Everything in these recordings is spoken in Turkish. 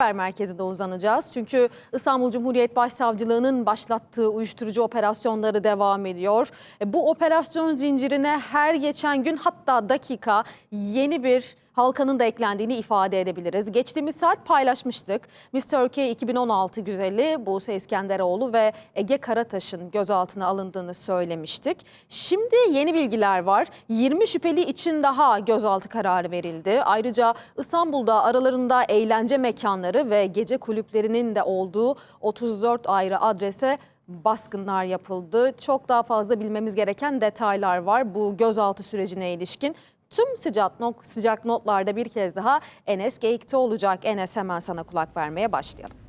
Haber merkezinde uzanacağız. Çünkü İstanbul Cumhuriyet Başsavcılığı'nın başlattığı uyuşturucu operasyonları devam ediyor. E, Bu operasyon zincirine her geçen gün hatta dakika yeni bir halkanın da eklendiğini ifade edebiliriz. Geçtiğimiz saat paylaşmıştık. Miss Turkey 2016 güzeli Buse İskenderoğlu ve Ege Karataş'ın gözaltına alındığını söylemiştik. Şimdi yeni bilgiler var. 20 şüpheli için daha gözaltı kararı verildi. Ayrıca İstanbul'da aralarında eğlence mekanları ve gece kulüplerinin de olduğu 34 ayrı adrese baskınlar yapıldı. Çok daha fazla bilmemiz gereken detaylar var bu gözaltı sürecine ilişkin. Tüm sıcak, not, sıcak notlarda bir kez daha Enes Geyik'te olacak. Enes hemen sana kulak vermeye başlayalım.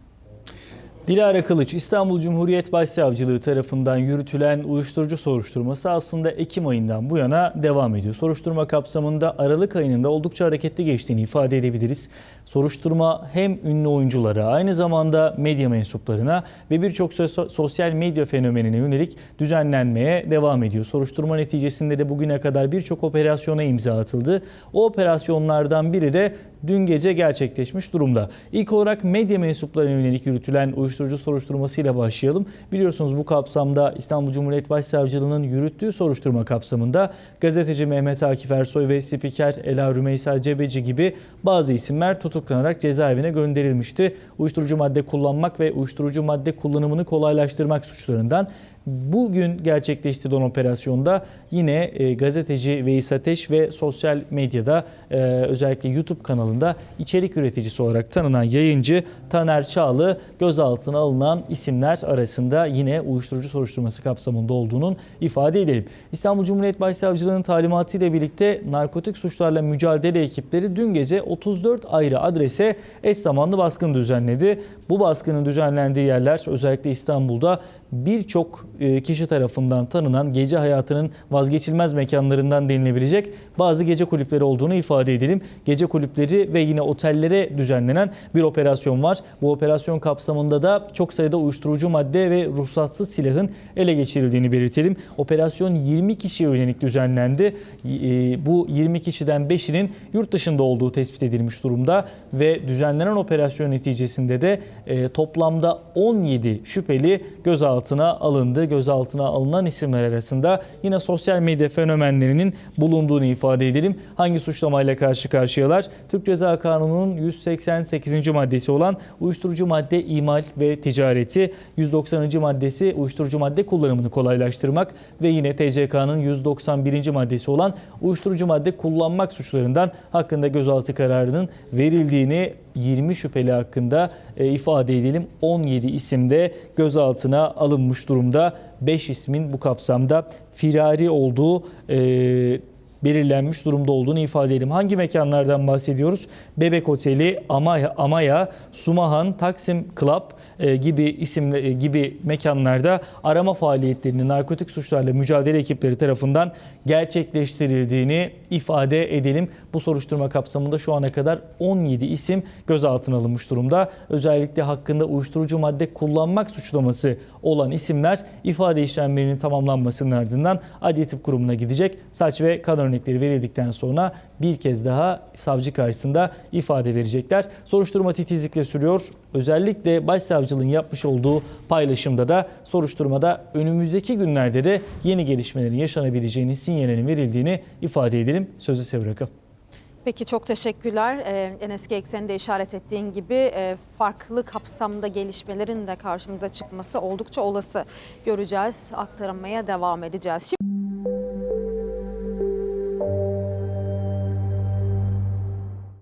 Dilara Kılıç, İstanbul Cumhuriyet Başsavcılığı tarafından yürütülen uyuşturucu soruşturması aslında Ekim ayından bu yana devam ediyor. Soruşturma kapsamında Aralık ayının da oldukça hareketli geçtiğini ifade edebiliriz. Soruşturma hem ünlü oyunculara aynı zamanda medya mensuplarına ve birçok sos- sosyal medya fenomenine yönelik düzenlenmeye devam ediyor. Soruşturma neticesinde de bugüne kadar birçok operasyona imza atıldı. O operasyonlardan biri de dün gece gerçekleşmiş durumda. İlk olarak medya mensuplarına yönelik yürütülen uyuşturucu soruşturmasıyla başlayalım. Biliyorsunuz bu kapsamda İstanbul Cumhuriyet Başsavcılığı'nın yürüttüğü soruşturma kapsamında gazeteci Mehmet Akif Ersoy ve spiker Ela Rümeysa Cebeci gibi bazı isimler tutuklanarak cezaevine gönderilmişti. Uyuşturucu madde kullanmak ve uyuşturucu madde kullanımını kolaylaştırmak suçlarından Bugün gerçekleştirilen operasyonda yine e, gazeteci Veys Ateş ve sosyal medyada e, özellikle YouTube kanalında içerik üreticisi olarak tanınan yayıncı Taner Çağlı gözaltına alınan isimler arasında yine uyuşturucu soruşturması kapsamında olduğunun ifade edelim. İstanbul Cumhuriyet Başsavcılığı'nın talimatıyla birlikte narkotik suçlarla mücadele ekipleri dün gece 34 ayrı adrese eş zamanlı baskın düzenledi. Bu baskının düzenlendiği yerler özellikle İstanbul'da birçok e, kişi tarafından tanınan gece hayatının vazgeçilmez mekanlarından denilebilecek bazı gece kulüpleri olduğunu ifade edelim. Gece kulüpleri ve yine otellere düzenlenen bir operasyon var. Bu operasyon kapsamında da çok sayıda uyuşturucu madde ve ruhsatsız silahın ele geçirildiğini belirtelim. Operasyon 20 kişiye yönelik düzenlendi. E, Bu 20 kişiden 5'inin yurt dışında olduğu tespit edilmiş durumda ve düzenlenen operasyon neticesinde de e, toplamda 17 şüpheli gözaltına alındı. Gözaltına alınan isimler arasında yine sosyal medya fenomenlerinin bulunduğunu ifade edelim. Hangi suçlamayla karşı karşıyalar? Türk Ceza Kanunu'nun 188. maddesi olan uyuşturucu madde imal ve ticareti, 190. maddesi uyuşturucu madde kullanımını kolaylaştırmak ve yine TCK'nın 191. maddesi olan uyuşturucu madde kullanmak suçlarından hakkında gözaltı kararının verildiğini 20 şüpheli hakkında e, ifade edelim. 17 isim de gözaltına alınmış durumda. 5 ismin bu kapsamda firari olduğu e, belirlenmiş durumda olduğunu ifade edelim. Hangi mekanlardan bahsediyoruz? Bebek Oteli, Amaya, Amaya Sumahan, Taksim Club e, gibi isimle e, gibi mekanlarda arama faaliyetlerini narkotik suçlarla mücadele ekipleri tarafından gerçekleştirildiğini ifade edelim. Bu soruşturma kapsamında şu ana kadar 17 isim gözaltına alınmış durumda. Özellikle hakkında uyuşturucu madde kullanmak suçlaması olan isimler ifade işlemlerinin tamamlanmasının ardından Adli Tıp Kurumu'na gidecek. Saç ve kan örnekleri verildikten sonra bir kez daha savcı karşısında ifade verecekler. Soruşturma titizlikle sürüyor. Özellikle başsavcılığın yapmış olduğu paylaşımda da soruşturmada önümüzdeki günlerde de yeni gelişmelerin yaşanabileceğini sinyalinin verildiğini ifade edelim. Sözü size bırakalım. Peki çok teşekkürler. Ee, Enes Geyik senin de işaret ettiğin gibi e, farklı kapsamda gelişmelerin de karşımıza çıkması oldukça olası göreceğiz. Aktarmaya devam edeceğiz. Şimdi